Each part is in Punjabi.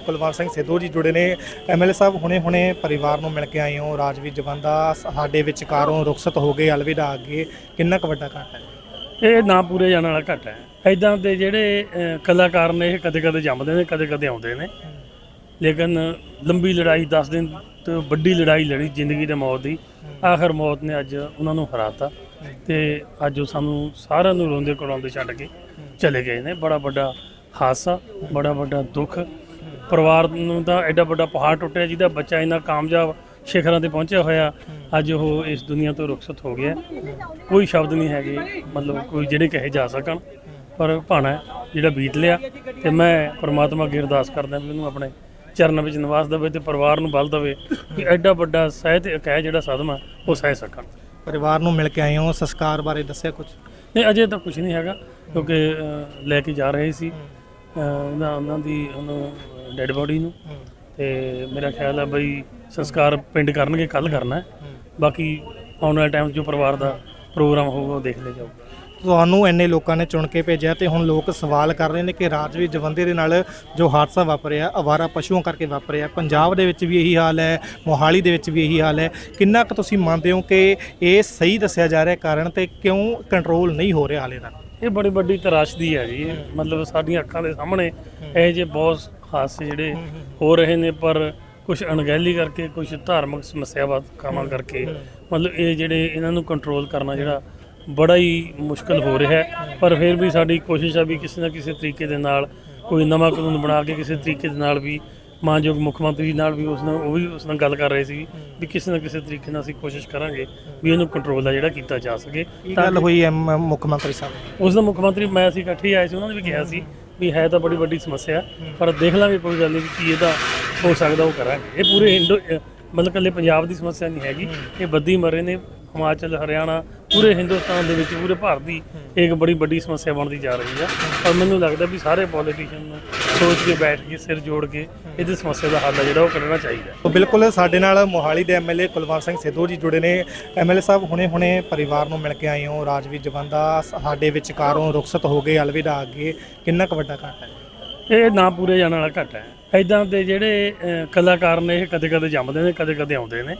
ਕੁਲਵੰਤ ਸਿੰਘ ਸਿੱਧੂ ਜੀ ਜੁੜੇ ਨੇ। ਐਮਐਲਏ ਸਾਹਿਬ ਹੁਣੇ-ਹੁਣੇ ਪਰਿਵਾਰ ਨੂੰ ਮਿਲ ਕੇ ਆਏ ਹੋ। ਰਾਜਵੀਰ ਜਵੰਦਾ, ਸਾਡੇ ਵਿਚਕਾਰੋਂ ਰੁਖਸਤ ਹੋ ਗਏ, ਅਲਵਿਦਾ ਅੱਗੇ। ਕਿੰਨਾ ਕੁ ਵੱਡਾ ਘਾਟਾ ਹੈ? ਇਹ ਨਾ ਪੂਰੇ ਜਾਣ ਵਾਲਾ ਘਾਟਾ ਹੈ। ਐਦਾਂ ਦੇ ਜਿਹੜੇ ਕਲਾਕਾਰ ਨੇ, ਇਹ ਕਦੇ-ਕਦੇ ਜੰਮਦੇ ਨੇ, ਕਦੇ-ਕਦੇ ਆਉਂਦੇ ਨੇ। ਲੇਕਿਨ ਲੰਬੀ ਲੜਾਈ 10 ਦਿਨ ਤੋਂ ਵੱਡੀ ਲੜਾਈ ਲੜੀ, ਜ਼ਿੰਦਗੀ ਤੇ ਮੌਤ ਦੀ। ਆਖਰ ਮੌਤ ਨੇ ਅੱਜ ਉਹਨਾਂ ਨੂੰ ਹਰਾਤਾ ਤੇ ਅੱਜ ਉਹ ਸਾਨੂੰ ਸਾਰਿਆਂ ਨੂੰ ਰੋਂਦੇ ਕਰਾਉਂਦੇ ਛੱਡ ਕੇ ਚਲੇ ਗਏ ਨੇ। ਬੜਾ ਵੱਡਾ ਹਾਦਸਾ, ਬੜਾ ਵੱਡਾ ਦੁੱਖ ਪਰਿਵਾਰ ਨੂੰ ਤਾਂ ਐਡਾ ਵੱਡਾ ਪਹਾੜ ਟੁੱਟਿਆ ਜਿਹਦਾ ਬੱਚਾ ਇੰਨਾ ਕਾਮਯਾਬ ਸਿਖਰਾਂ ਤੇ ਪਹੁੰਚਿਆ ਹੋਇਆ ਅੱਜ ਉਹ ਇਸ ਦੁਨੀਆ ਤੋਂ ਰੁਖਸਤ ਹੋ ਗਿਆ। ਕੋਈ ਸ਼ਬਦ ਨਹੀਂ ਹੈਗੇ ਮਤਲਬ ਕੋਈ ਜਿਹੜੇ ਕਹੇ ਜਾ ਸਕਣ ਪਰ ਭਾਣਾ ਜਿਹੜਾ ਬੀਤ ਲਿਆ ਤੇ ਮੈਂ ਪ੍ਰਮਾਤਮਾ ਅੱਗੇ ਅਰਦਾਸ ਕਰਦਾ ਵੀ ਉਹਨੂੰ ਆਪਣੇ ਚਰਨਾਂ ਵਿੱਚ ਨਿਵਾਸ ਦੇਵੇ ਤੇ ਪਰਿਵਾਰ ਨੂੰ ਬਲ ਦੇਵੇ ਕਿ ਐਡਾ ਵੱਡਾ ਸਹਿ ਤੇ ਇਕਾਇ ਜਿਹੜਾ ਸਦਮਾ ਉਹ ਸਹਿ ਸਕਣ। ਪਰਿਵਾਰ ਨੂੰ ਮਿਲ ਕੇ ਆਏ ਹੋ ਸੰਸਕਾਰ ਬਾਰੇ ਦੱਸਿਆ ਕੁਝ ਨਹੀਂ ਅਜੇ ਤਾਂ ਕੁਝ ਨਹੀਂ ਹੈਗਾ ਕਿਉਂਕਿ ਲੈ ਕੇ ਜਾ ਰਹੇ ਸੀ। ਉਹਨਾਂ ਉਹਨਾਂ ਦੀ ਉਹਨੂੰ ਡੈੱਡ ਬੋਡੀ ਨੂੰ। ਤੇ ਮੇਰਾ ਖਿਆਲ ਹੈ ਬਈ ਸੰਸਕਾਰ ਪਿੰਡ ਕਰਨਗੇ ਕੱਲ ਕਰਨਾ ਹੈ। ਬਾਕੀ ਆਉਣ ਵਾਲੇ ਟਾਈਮ ਜੋ ਪਰਿਵਾਰ ਦਾ ਪ੍ਰੋਗਰਾਮ ਹੋਊਗਾ ਉਹ ਦੇਖ ਲਿਆ ਜਾਊਗਾ ਤੁਹਾਨੂੰ ਇੰਨੇ ਲੋਕਾਂ ਨੇ ਚੁਣ ਕੇ ਭੇਜਿਆ ਤੇ ਹੁਣ ਲੋਕ ਸਵਾਲ ਕਰ ਰਹੇ ਨੇ ਕਿ ਰਾਜਵੀਰ ਜਵੰਦੇ ਦੇ ਨਾਲ ਜੋ ਹਾਦਸਾ ਵਾਪਰਿਆ ਅਵਾਰਾ ਪਸ਼ੂਆਂ ਕਰਕੇ ਵਾਪਰਿਆ ਪੰਜਾਬ ਦੇ ਵਿੱਚ ਵੀ ਇਹੀ ਹਾਲ ਹੈ ਮੋਹਾਲੀ ਦੇ ਵਿੱਚ ਵੀ ਇਹੀ ਹਾਲ ਹੈ। ਕਿੰਨਾ ਕੁ ਤੁਸੀਂ ਮੰਨਦੇ ਹੋ ਕਿ ਇਹ ਸਹੀ ਦੱਸਿਆ ਜਾ ਰਿਹਾ ਕਾਰਨ ਤੇ ਕਿਉਂ ਕੰਟਰੋਲ ਨਹੀਂ ਹੋ ਰਿਹਾ ਹਾਲੇ ਤੱਕ? ਇਹ ਬੜੀ ਵੱਡੀ ਤਰਾਸ਼ਦੀ ਹੈ ਜੀ। ਇਹ ਮਤਲਬ ਸਾਡੀਆਂ ਅੱਖਾਂ ਦੇ ਸਾਹਮਣੇ ਇਹ ਜੇ ਬਹੁਤ ਹਾਦਸੇ ਜਿਹੜੇ ਹੋ ਰਹੇ ਨੇ ਪਰ ਕੁਝ ਅਣਗਹਿਲੀ ਕਰਕੇ ਕੁਝ ਧਾਰਮਿਕ ਸਮੱਸਿਆਵਾਂ ਕਾਮਾਂ ਕਰਕੇ ਮਤਲਬ ਇਹ ਜਿਹੜੇ ਇਹਨਾਂ ਨੂੰ ਕੰਟਰੋਲ ਕਰਨਾ ਜਿਹੜਾ ਬੜਾ ਹੀ ਮੁਸ਼ਕਲ ਹੋ ਰਿਹਾ ਹੈ। ਪਰ ਫਿਰ ਵੀ ਸਾਡੀ ਕੋਸ਼ਿਸ਼ ਹੈ ਵੀ ਕਿਸੇ ਨਾ ਕਿਸੇ ਤਰੀਕੇ ਦੇ ਨਾਲ ਕੋਈ ਨਵਾਂ ਕਾਨੂੰਨ ਬਣਾ ਕੇ ਕਿਸੇ ਤਰੀਕੇ ਦੇ ਨਾਲ ਵੀ ਮਾਨਯੋਗ ਮੁੱਖ ਮੰਤਰੀ ਨਾਲ ਵੀ ਉਸ ਨਾਲ ਉਹ ਵੀ ਉਸ ਨਾਲ ਗੱਲ ਕਰ ਰਹੇ ਸੀ ਵੀ ਕਿਸੇ ਨਾ ਕਿਸੇ ਤਰੀਕੇ ਨਾਲ ਅਸੀਂ ਕੋਸ਼ਿਸ਼ ਕਰਾਂਗੇ ਵੀ ਇਹਨੂੰ ਕੰਟਰੋਲ ਦਾ ਜਿਹੜਾ ਕੀਤਾ ਜਾ ਸਕੇ ਕੀ ਗੱਲ ਹੋਈ ਮੁੱਖ ਮੰਤਰੀ ਸਾਹਿਬ ਉਸ ਦਾ ਮੁੱਖ ਮੰਤਰੀ ਮੈਂ ਅਸੀਂ ਇਕੱਠੇ ਆਏ ਸੀ ਉਹਨਾਂ ਨੇ ਵੀ ਕਿਹਾ ਸੀ ਵੀ ਹੈ ਤਾਂ ਬੜੀ ਵੱਡੀ ਸਮੱਸਿਆ, ਪਰ ਦੇਖ ਲਾਂਗੇ ਕੋਈ ਗੱਲ ਨਹੀਂ ਵੀ ਕੀ ਇਹਦਾ ਹੋ ਸਕਦਾ, ਉਹ ਕਰਾਂਗੇ। ਇਹ ਪੂਰੇ ਇੰਡੋ ਮਤਲਬ ਕੱਲੇ ਪੰਜਾਬ ਦੀ ਸਮੱਸਿਆ ਨਹੀਂ ਹੈਗੀ। ਇਹ ਬੱਦੀ ਮਰੇ ਨੇ, ਹਿਮਾਚਲ, ਹਰਿਆਣਾ ਪੂਰੇ ਹਿੰਦੁਸਤਾਨ ਦੇ ਵਿੱਚ ਪੂਰੇ ਭਾਰਤ ਦੀ ਇੱਕ ਬੜੀ ਵੱਡੀ ਸਮੱਸਿਆ ਬਣਦੀ ਜਾ ਰਹੀ ਹੈ ਪਰ ਮੈਨੂੰ ਲੱਗਦਾ ਵੀ ਸਾਰੇ ਪੋਲੀਟੀਸ਼ੀਅਨ ਨੂੰ ਸੋਚ ਕੇ ਬੈਠ ਕੇ ਸਿਰ ਜੋੜ ਕੇ ਇਹਦੀ ਸਮੱਸਿਆ ਦਾ ਹੱਲ ਹੈ ਜਿਹੜਾ ਉਹ ਕੱਢਣਾ ਚਾਹੀਦਾ ਬਿਲਕੁਲ ਸਾਡੇ ਨਾਲ ਮੋਹਾਲੀ ਦੇ ਐਮਐਲਏ ਕੁਲਵੰਤ ਸਿੰਘ ਸਿੱਧੂ ਜੀ ਜੁੜੇ ਨੇ। ਐਮਐਲਏ ਸਾਹਿਬ ਹੁਣੇ-ਹੁਣੇ ਪਰਿਵਾਰ ਨੂੰ ਮਿਲ ਕੇ ਆਏ ਹੋ ਰਾਜਵੀਰ ਜਵੰਦਾ ਸਾਡੇ ਵਿਚਕਾਰੋਂ ਰੁਖਸਤ ਹੋ ਗਏ ਅਲਵਿਦਾ ਅੱਗੇ ਕਿੰਨਾ ਕੁ ਵੱਡਾ ਘਾਟਾ ਹੈ? ਇਹ ਨਾ ਪੂਰੇ ਜਾਣ ਵਾਲਾ ਘੱਟ ਹੈ। ਐਦਾਂ ਦੇ ਜਿਹੜੇ ਕਲਾਕਾਰ ਨੇ ਇਹ ਕਦੇ-ਕਦੇ ਜੰਮਦੇ ਨੇ ਕਦੇ-ਕਦੇ ਆਉਂਦੇ ਨੇ।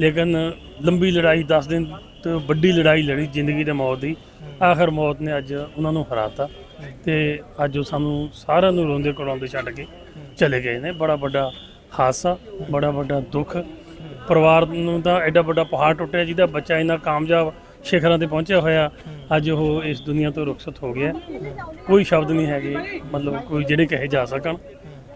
ਲੇਕਿਨ ਲੰਬੀ ਲੜਾਈ 10 ਦਿਨ ਤੋਂ ਵੱਡੀ ਲੜਾਈ ਲੜੀ ਜ਼ਿੰਦਗੀ ਤੇ ਮੌਤ ਦੀ। ਆਖਰ ਮੌਤ ਨੇ ਅੱਜ ਉਹਨਾਂ ਨੂੰ ਹਰਾਤਾ ਤੇ ਅੱਜ ਉਹ ਸਾਨੂੰ ਸਾਰਿਆਂ ਨੂੰ ਰੋਂਦੇ ਕਰਾਉਂਦੇ ਛੱਡ ਕੇ ਚਲੇ ਗਏ ਨੇ। ਬੜਾ ਵੱਡਾ ਹਾਦਸਾ ਬੜਾ ਵੱਡਾ ਦੁੱਖ। ਪਰਿਵਾਰ ਨੂੰ ਤਾਂ ਐਡਾ ਵੱਡਾ ਪਹਾੜ ਟੁੱਟਿਆ ਜਿਹਦਾ ਬੱਚਾ ਇੰਨਾ ਕਾਮਯਾਬ ਸਿਖਰਾਂ ਤੇ ਪਹੁੰਚਿਆ ਹੋਇਆ, ਅੱਜ ਉਹ ਇਸ ਦੁਨੀਆ ਤੋਂ ਰੁਖਸਤ ਹੋ ਗਿਆ। ਕੋਈ ਸ਼ਬਦ ਨਹੀਂ ਹੈਗੇ, ਮਤਲਬ ਕੋਈ ਜਿਹੜੇ ਕਹੇ ਜਾ ਸਕਣ,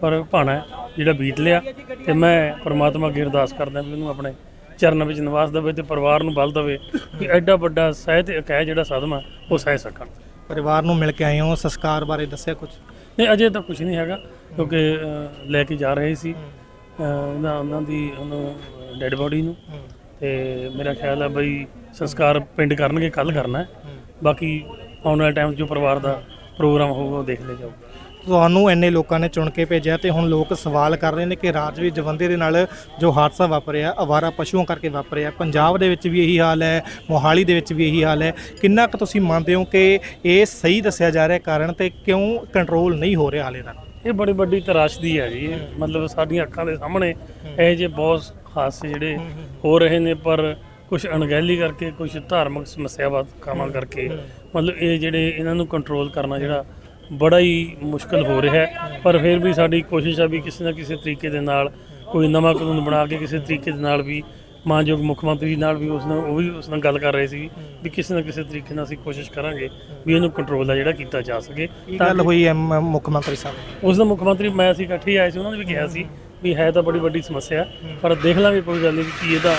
ਪਰ ਭਾਣਾ ਜਿਹੜਾ ਬੀਤ ਲਿਆ ਤੇ ਮੈਂ ਪਰਮਾਤਮਾ ਅੱਗੇ ਅਰਦਾਸ ਕਰਦਾ, ਮੈਨੂੰ ਆਪਣੇ ਚਰਨਾਂ ਵਿੱਚ ਨਿਵਾਸ ਦੇਵੇ ਤੇ ਪਰਿਵਾਰ ਨੂੰ ਬਲ ਦੇਵੇ ਕਿ ਐਡਾ ਵੱਡਾ ਸਹਿ ਤੇ ਇਕਾਇ ਜਿਹੜਾ ਸਦਮਾ ਉਹ ਸਹਿ ਸਕਣ। ਪਰਿਵਾਰ ਨੂੰ ਮਿਲ ਕੇ ਆਏ ਹੋ ਸੰਸਕਾਰ ਬਾਰੇ ਦੱਸਿਆ ਕੁਝ ਨਹੀਂ ਅਜੇ ਤਾਂ ਕੁਝ ਨਹੀਂ ਹੈਗਾ ਕਿਉਂਕਿ ਲੈ ਕੇ ਜਾ ਰਹੇ ਸੀ। ਉਹਨਾਂ ਉਹਨਾਂ ਦੀ ਉਹਨੂੰ ਡੈੱਡ ਬੋਡੀ ਨੂੰ। ਤੇ ਮੇਰਾ ਖਿਆਲ ਹੈ ਬਈ ਸੰਸਕਾਰ ਪਿੰਡ ਕਰਨਗੇ ਕੱਲ ਕਰਨਾ। ਹੈ। ਬਾਕੀ ਆਉਣ ਵਾਲੇ ਟਾਈਮ ਜੋ ਪਰਿਵਾਰ ਦਾ ਪ੍ਰੋਗਰਾਮ ਹੋਊਗਾ ਉਹ ਦੇਖ ਲਿਆ ਜਾਊਗਾ। ਤੁਹਾਨੂੰ ਇੰਨੇ ਲੋਕਾਂ ਨੇ ਚੁਣ ਕੇ ਭੇਜਿਆ ਤੇ ਹੁਣ ਲੋਕ ਸਵਾਲ ਕਰ ਰਹੇ ਨੇ ਕਿ ਰਾਜਵੀਰ ਜਵੰਦੇ ਦੇ ਨਾਲ ਜੋ ਹਾਦਸਾ ਵਾਪਰਿਆ ਅਵਾਰਾ ਪਸ਼ੂਆਂ ਕਰਕੇ ਵਾਪਰਿਆ ਪੰਜਾਬ ਦੇ ਵਿੱਚ ਵੀ ਇਹੀ ਹਾਲ ਹੈ ਮੋਹਾਲੀ ਦੇ ਵਿੱਚ ਵੀ ਇਹੀ ਹਾਲ ਹੈ। ਕਿੰਨਾ ਕੁ ਤੁਸੀਂ ਮੰਨਦੇ ਹੋ ਕਿ ਇਹ ਸਹੀ ਦੱਸਿਆ ਜਾ ਰਿਹਾ ਕਾਰਨ ਤੇ ਕਿਉਂ ਕੰਟਰੋਲ ਨਹੀਂ ਹੋ ਰਿਹਾ ਹਾਲੇ ਤੱਕ? ਇਹ ਬੜੀ ਵੱਡੀ ਤਰਾਸ਼ਦੀ ਹੈ ਜੀ। ਮਤਲਬ ਸਾਡੀਆਂ ਅੱਖਾਂ ਦੇ ਸਾਹਮਣੇ ਇਹ ਜੇ ਬਹੁਤ ਹਾਦਸੇ ਜਿਹੜੇ ਹੋ ਰਹੇ ਨੇ ਪਰ ਕੁਝ ਅਣਗਹਿਲੀ ਕਰਕੇ ਕੁਝ ਧਾਰਮਿਕ ਸਮੱਸਿਆਵਾਂ ਕਾਮਾਂ ਕਰਕੇ ਮਤਲਬ ਇਹ ਜਿਹੜੇ ਇਹਨਾਂ ਨੂੰ ਕੰਟਰੋਲ ਕਰਨਾ ਜਿਹੜਾ ਬੜਾ ਹੀ ਮੁਸ਼ਕਲ ਹੋ ਰਿਹਾ ਹੈ। ਪਰ ਫਿਰ ਵੀ ਸਾਡੀ ਕੋਸ਼ਿਸ਼ ਹੈ ਵੀ ਕਿਸੇ ਨਾ ਕਿਸੇ ਤਰੀਕੇ ਦੇ ਨਾਲ ਕੋਈ ਨਵਾਂ ਕਾਨੂੰਨ ਬਣਾ ਕੇ ਕਿਸੇ ਤਰੀਕੇ ਦੇ ਨਾਲ ਵੀ ਮਾਨਯੋਗ ਮੁੱਖ ਮੰਤਰੀ ਨਾਲ ਵੀ ਉਸ ਨਾਲ ਉਹ ਵੀ ਉਸ ਨਾਲ ਗੱਲ ਕਰ ਰਹੇ ਸੀ ਵੀ ਕਿਸੇ ਨਾ ਕਿਸੇ ਤਰੀਕੇ ਨਾਲ ਅਸੀਂ ਕੋਸ਼ਿਸ਼ ਕਰਾਂਗੇ ਵੀ ਇਹਨੂੰ ਕੰਟਰੋਲ ਦਾ ਜਿਹੜਾ ਕੀਤਾ ਜਾ ਸਕੇ। ਗੱਲ ਹੋਈ ਐਮ ਮੁੱਖ ਮੰਤਰੀ ਸਾਹਿਬ? ਉਸ ਦਾ ਮੁੱਖ ਮੰਤਰੀ ਮੈਂ ਅਸੀਂ ਇਕੱਠੇ ਆਏ ਸੀ ਉਹਨਾਂ ਨੇ ਵੀ ਕਿਹਾ ਸੀ ਵੀ ਹੈ ਤਾਂ ਬੜੀ ਵੱਡੀ ਸਮੱਸਿਆ ਪਰ ਦੇਖ ਲਾਂਗੇ ਕੋਈ ਗੱਲ ਨਹੀਂ ਵੀ ਕੀ ਇਹਦਾ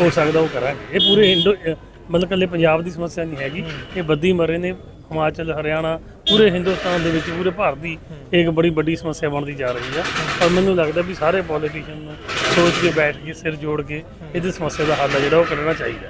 ਹੋ ਸਕਦਾ ਉਹ ਕਰਾਂਗੇ। ਇਹ ਪੂਰੇ ਹਿੰਦੂ ਅਹ ਮਤਲਬ ਕੱਲੇ ਪੰਜਾਬ ਦੀ ਸਮੱਸਿਆ ਨਹੀਂ ਹੈਗੀ। ਇਹ ਬੱਦੀ ਮਰੇ ਨੇ ਹਿਮਾਚਲ ਹਰਿਆਣਾ ਪੂਰੇ ਹਿੰਦੁਸਤਾਨ ਦੇ ਵਿੱਚ ਪੂਰੇ ਭਾਰਤ ਦੀ ਇੱਕ ਬੜੀ ਵੱਡੀ ਸਮੱਸਿਆ ਬਣਦੀ ਜਾ ਰਹੀ ਹੈ ਪਰ ਮੈਨੂੰ ਲੱਗਦਾ ਵੀ ਸਾਰੇ ਪੋਲੀਟੀਸ਼ੀਅਨ ਨੂੰ ਸੋਚ ਕੇ ਬੈਠ ਕੇ ਸਿਰ ਜੋੜ ਕੇ ਇਹਦੀ ਸਮੱਸਿਆ ਦਾ ਹੱਲ ਹੈ ਜਿਹੜਾ ਉਹ ਕੱਢਣਾ ਚਾਹੀਦਾ।